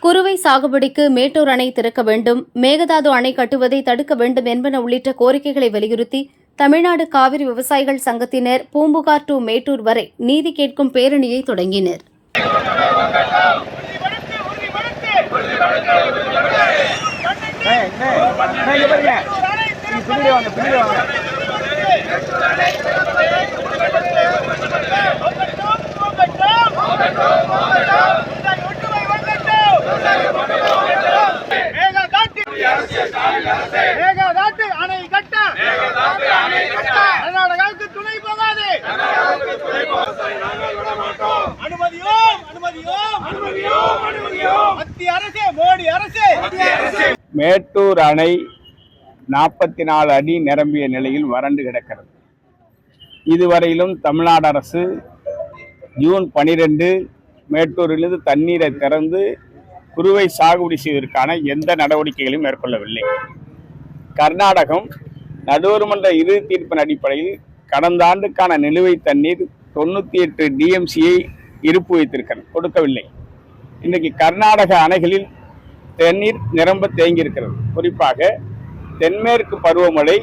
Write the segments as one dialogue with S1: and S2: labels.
S1: குறுவை சாகுபடிக்கு மேட்டூர் அணை திறக்க வேண்டும் மேகதாது அணை கட்டுவதை தடுக்க வேண்டும் என்பன உள்ளிட்ட கோரிக்கைகளை வலியுறுத்தி தமிழ்நாடு காவிரி விவசாயிகள் சங்கத்தினர் பூம்புகார் டு மேட்டூர் வரை நீதி கேட்கும் பேரணியை தொடங்கினர்
S2: பின்னாடி வாங்க பின்னாடி வாங்க
S3: அரசே மோடி அரசே.
S2: மேட்டூர் அணை நாற்பத்தி நாலு அடி நிரம்பிய நிலையில் வறண்டு கிடக்கிறது. இதுவரையிலும் தமிழ்நாடு அரசு ஜூன் பனிரெண்டு மேட்டூரிலிருந்து தண்ணீரை திறந்து குறுவை சாகுபடி செய்வதற்கான எந்த நடவடிக்கைகளையும் மேற்கொள்ளவில்லை. கர்நாடகம் நடுவர் மன்ற இறுதி தீர்ப்பின் அடிப்படையில் கடந்த ஆண்டுக்கான நிலுவைத் தண்ணீர் தொண்ணூற்றி எட்டு டிஎம்சியை இருப்பு வைத்திருக்கிறது கொடுக்கவில்லை. இன்றைக்கு கர்நாடக அணைகளில் தண்ணீர் நிரம்ப தேங்கியிருக்கிறது. குறிப்பாக தென்மேற்கு பருவமழை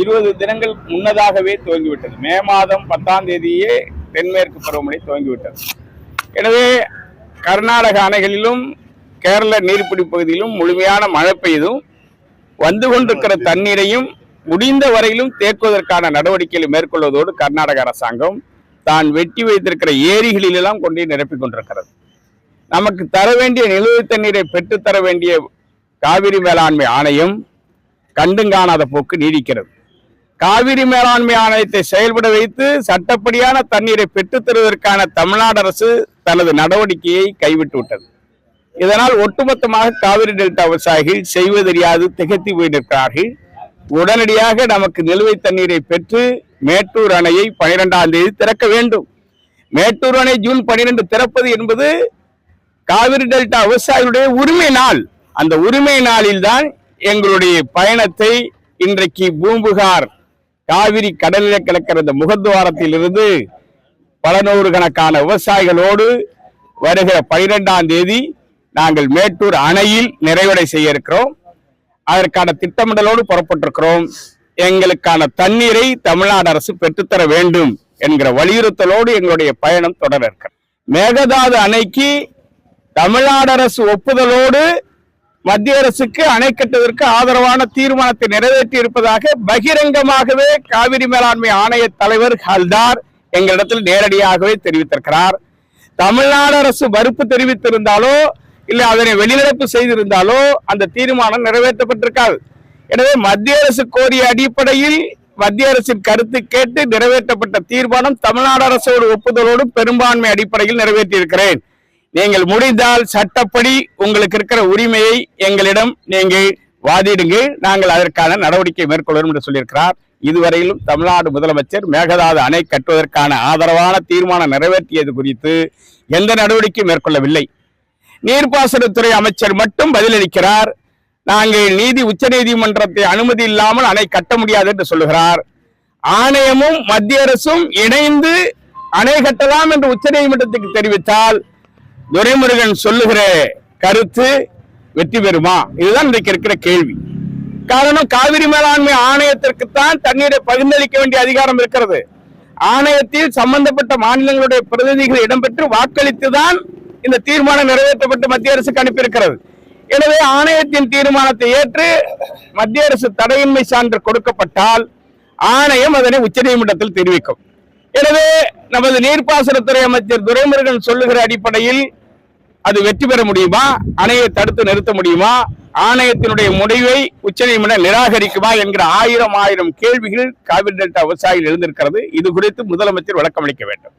S2: இருபது தினங்கள் முன்னதாகவே துவங்கிவிட்டது. மே மாதம் பத்தாம் தேதியே தென்மேற்கு பருவமழை துவங்கிவிட்டது. எனவே கர்நாடக அணைகளிலும் கேரள நீர்பிடி பகுதியிலும் முழுமையான மழை பெய்தும் வந்து கொண்டிருக்கிற தண்ணீரையும் முடிந்த வரையிலும் தேக்குவதற்கான நடவடிக்கைகளை மேற்கொள்வதோடு கர்நாடக அரசாங்கம் தான் வெட்டி வைத்திருக்கிற ஏரிகளிலெல்லாம் கொண்டு நிரப்பிக் கொண்டிருக்கிறது. நமக்கு தர வேண்டிய நிலுவைத் தண்ணீரை பெற்றுத்தர வேண்டிய காவிரி மேலாண்மை ஆணையம் கண்டுங்காணாத போக்கு நீடிக்கிறது. காவிரி மேலாண்மை ஆணையத்தை செயல்பட வைத்து சட்டப்படியான தண்ணீரை பெற்றுத் தருவதற்கான தமிழ்நாடு அரசு தனது நடவடிக்கையை கைவிட்டு விட்டது. இதனால் ஒட்டுமொத்தமாக காவிரி டெல்டா விவசாயிகள் செய்வதறியாது திகைத்து போயிருக்கிறார்கள் உடனடியாக நமக்கு நிலுவைத் தண்ணீரை பெற்று மேட்டூர் அணையை பனிரெண்டாம் தேதி திறக்க வேண்டும். மேட்டூர் அணை ஜூன் பனிரெண்டு திறப்பது என்பது காவிரி டெல்டா விவசாயிகளுடைய உரிமை நாள். அந்த உரிமை நாளில் தான் எங்களுடைய பயணத்தை இன்றைக்கு பூம்புகார் காவிரி கடலில் கிடக்கிற இந்த முகத்துவாரத்தில் இருந்து பல நூறு கணக்கான விவசாயிகளோடு வருகிற பனிரெண்டாம் தேதி நாங்கள் மேட்டூர் அணையில் நிறைவடை செய்ய இருக்கிறோம் அதற்கான திட்டமிடலோடு புறப்பட்டிருக்கிறோம். எங்களுக்கான தண்ணீரை தமிழ்நாடு அரசு பெற்றுத்தர வேண்டும் என்கிற வலியுறுத்தலோடு எங்களுடைய பயணம் தொடர இருக்கிறது மேகதாது அணைக்கு தமிழ்நாடு அரசு ஒப்புதலோடு மத்திய அரசுக்கு அணை கட்டுவதற்கு ஆதரவான தீர்மானத்தை நிறைவேற்றி இருப்பதாக பகிரங்கமாகவே காவிரி மேலாண்மை ஆணைய தலைவர் ஹல்தார் எங்களிடத்தில் நேரடியாகவே தெரிவித்திருக்கிறார். தமிழ்நாடு அரசு மறுப்பு தெரிவித்திருந்தாலோ இல்லை அதனை வெளிநடப்பு செய்திருந்தாலோ அந்த தீர்மானம் நிறைவேற்றப்பட்டிருக்காது. எனவே மத்திய அரசு கோரிய அடிப்படையில் மத்திய அரசின் கருத்து கேட்டு நிறைவேற்றப்பட்ட தீர்மானம் தமிழ்நாடு அரசோடு ஒப்புதலோடு பெரும்பான்மை அடிப்படையில் நிறைவேற்றியிருக்கிறேன். நீங்கள் முடிந்தால் சட்டப்படி உங்களுக்கு இருக்கிற உரிமையை எங்களிடம் நீங்கள் வாதிடுங்க. நாங்கள் அதற்கான நடவடிக்கை மேற்கொள்வோம் என்று சொல்லியிருக்கிறார். இதுவரையிலும் தமிழ்நாடு முதலமைச்சர் மேகதாது அணை கட்டுவதற்கான ஆதரவான தீர்மானம் நிறைவேற்றியது குறித்து எந்த நடவடிக்கையும் மேற்கொள்ளவில்லை. நீர்ப்பாசனத்துறை அமைச்சர் மட்டும் பதிலளிக்கிறார். நாங்கள் நீதி உச்சநீதிமன்றத்தை அனுமதி இல்லாமல் அணை கட்ட முடியாது என்று சொல்லுகிறார். ஆணையமும் மத்திய அரசும் இணைந்து அணை கட்டலாம் என்று உச்சநீதிமன்றத்துக்கு தெரிவித்தால் துரைமுருகன் சொல்லுகிற கருத்து வெற்றி பெறுமா? இதுதான் இன்றைக்கு இருக்கிற கேள்வி. காரணம் காவிரி மேலாண்மை ஆணையத்திற்குத்தான் தண்ணீரை பகிர்ந்தளிக்க வேண்டிய அதிகாரம் இருக்கிறது. ஆணையத்தில் சம்பந்தப்பட்ட மாநிலங்களுடைய பிரதிநிதிகள் இடம்பெற்று வாக்களித்துதான் இந்த தீர்மானம் நிறைவேற்றப்பட்டு மத்திய அரசுக்கு அனுப்பியிருக்கிறது. எனவே ஆணையத்தின் தீர்மானத்தை ஏற்று மத்திய அரசு தடையின்மை சான்று கொடுக்கப்பட்டால் ஆணையம் அதனை உச்சநீதிமன்றத்தில் தெரிவிக்கும். எனவே நமது நீர்ப்பாசனத்துறை அமைச்சர் துரைமுருகன் சொல்லுகிற அடிப்படையில் அது வெற்றி பெற முடியுமா? அணையை தடுத்து நிறுத்த முடியுமா? ஆணையத்தினுடைய முடிவை உச்சநீதிமன்றம் நிராகரிக்குமா என்கிற ஆயிரம் ஆயிரம் கேள்விகள் காவிரி டெல்டா விவசாயிகள் எழுந்திருக்கிறது. இது குறித்து முதலமைச்சர் விளக்கம் அளிக்க வேண்டும்.